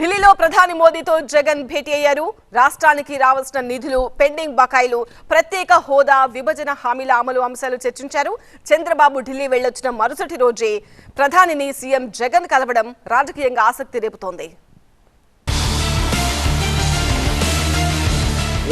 ఢిల్లీలో ప్రధాని మోదీతో జగన్ భేటీ అయ్యారు. రాష్ట్రానికి రావాల్సిన నిధులు పెండింగ్ బకాయిలు ప్రత్యేక హోదా విభజన హామీల అమలు అంశాలు చర్చించారు. చంద్రబాబు ఢిల్లీ వెళ్ళొచ్చిన మరుసటి రోజే ప్రధానిని సీఎం జగన్ కలవడం రాజకీయంగా ఆసక్తి రేపుతోంది.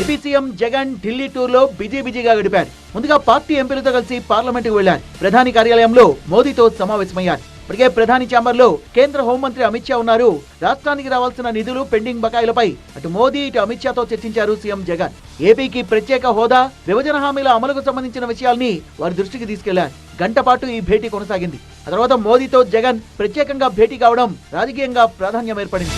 ఏపీ సీఎం జగన్ ఢిల్లీ టూర్లో బిజీ బిజీగా గడిపారు. ముందుగా పార్టీ ఎంపీలతో కలిసి పార్లమెంటుకు వెళ్ళారు ప్రధాని కార్యాలయంలో మోదీతో సమావేశమయ్యారు. ఇప్పటికే ప్రధాని చాంబర్లో కేంద్ర హోంమంత్రి అమిత్ షా ఉన్నారు. రాష్ట్రానికి రావాల్సిన నిధులు పెండింగ్ బకాయిలపై అటు మోదీ ఇటు అమిత్ షాతో చర్చించారు సీఎం జగన్. ఏపీకి ప్రత్యేక హోదా విభజన హామీల అమలుకు సంబంధించిన విషయాల్ని వారి దృష్టికి తీసుకెళ్ళారు. గంట పాటు ఈ భేటీ కొనసాగింది. ఆ తర్వాత మోదీతో జగన్ ప్రత్యేకంగా భేటీ కావడం రాజకీయంగా ప్రాధాన్యం ఏర్పడింది.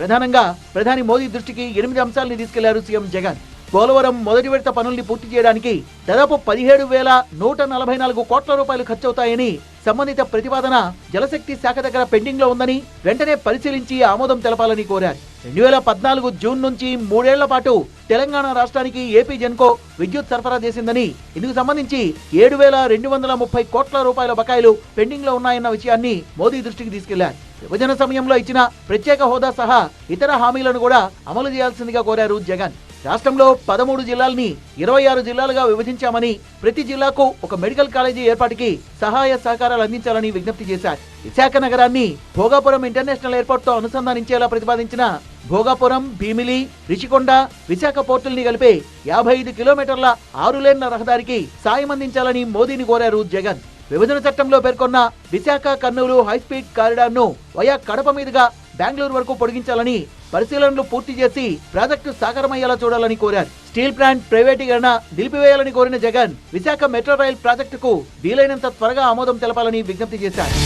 ప్రధానంగా ప్రధాని మోదీ దృష్టికి ఎనిమిది అంశాలని తీసుకెళ్ళారు సీఎం జగన్. పోలవరం మొదటి విడత పనుల్ని పూర్తి చేయడానికి దాదాపు పదిహేడు వేల నూట నలభై నాలుగు కోట్ల రూపాయలు ఖర్చవుతాయని సంబంధిత ప్రతిపాదన జలశక్తి శాఖ దగ్గర పెండింగ్లో ఉందని వెంటనే పరిశీలించి ఆమోదం తెలపాలని కోరారు. రెండు వేల పద్నాలుగు జూన్ నుంచి మూడేళ్ళ పాటు తెలంగాణ రాష్ట్రానికి ఏపీ జెన్కో విద్యుత్ సరఫరా చేసిందని. ఇందుకు సంబంధించి ఏడు వేల రెండు వందల ముప్పై కోట్ల రూపాయల బకాయిలు పెండింగ్లో ఉన్నాయన్న విషయాన్ని మోదీ దృష్టికి తీసుకెళ్ళారు. విభజన సమయంలో ఇచ్చిన ప్రత్యేక హోదా సహా ఇతర హామీలను కూడా అమలు చేయాల్సిందిగా కోరారు జగన్. రాష్ట్రంలో పదమూడు జిల్లాల్ని ఇరవై ఆరు జిల్లాలుగా విభజించామని ప్రతి జిల్లాకు ఒక మెడికల్ కాలేజీ ఏర్పాటుకి సహాయ సహకారాలు అందించాలని విజ్ఞప్తి చేశారు. విశాఖ నగరాన్ని భోగాపురం ఇంటర్నేషనల్ ఎయిర్పోర్ట్తో అనుసంధానించేలా ప్రతిపాదించిన భోగాపురం భీమిలి రిషికొండ విశాఖ పోర్టుల్ని కలిపే యాభై ఐదు కిలోమీటర్ల ఆరు లేన్ల రహదారికి సాయం అందించాలని మోదీని కోరారు జగన్. విభజన చట్టంలో పేర్కొన్న విశాఖ కర్నూలు హైస్పీడ్ కారిడార్ను వయా కడప మీదుగా బెంగళూరు వరకు పొడిగించాలని పరిశీలనలు పూర్తి చేసి ప్రాజెక్టు సాకారమయ్యేలా చూడాలని కోరారు. స్టీల్ ప్లాంట్ ప్రైవేటీకరణ నిలిపివేయాలని కోరిన జగన్ విశాఖ మెట్రో రైల్ ప్రాజెక్టుకు వీలైనంత త్వరగా ఆమోదం తెలపాలని విజ్ఞప్తి చేశారు.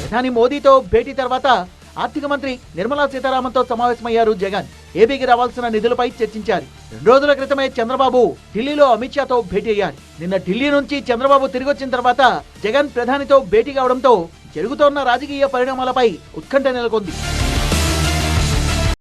ప్రధాని మోదీతో భేటీ తర్వాత ఆర్థిక మంత్రి నిర్మలా సీతారామన్తో సమావేశమయ్యారు జగన్. ఏపీకి రావాల్సిన నిధులపై చర్చించారు. రెండు రోజుల క్రితమే చంద్రబాబు ఢిల్లీలో అమిత్ షాతో భేటీ అయ్యారు. నిన్న ఢిల్లీ నుంచి చంద్రబాబు తిరిగి వచ్చిన తర్వాత జగన్ ప్రధానితో భేటీ కావడంతో జరుగుతోన్న రాజకీయ పరిణామాలపై ఉత్కంఠ నెలకొంది.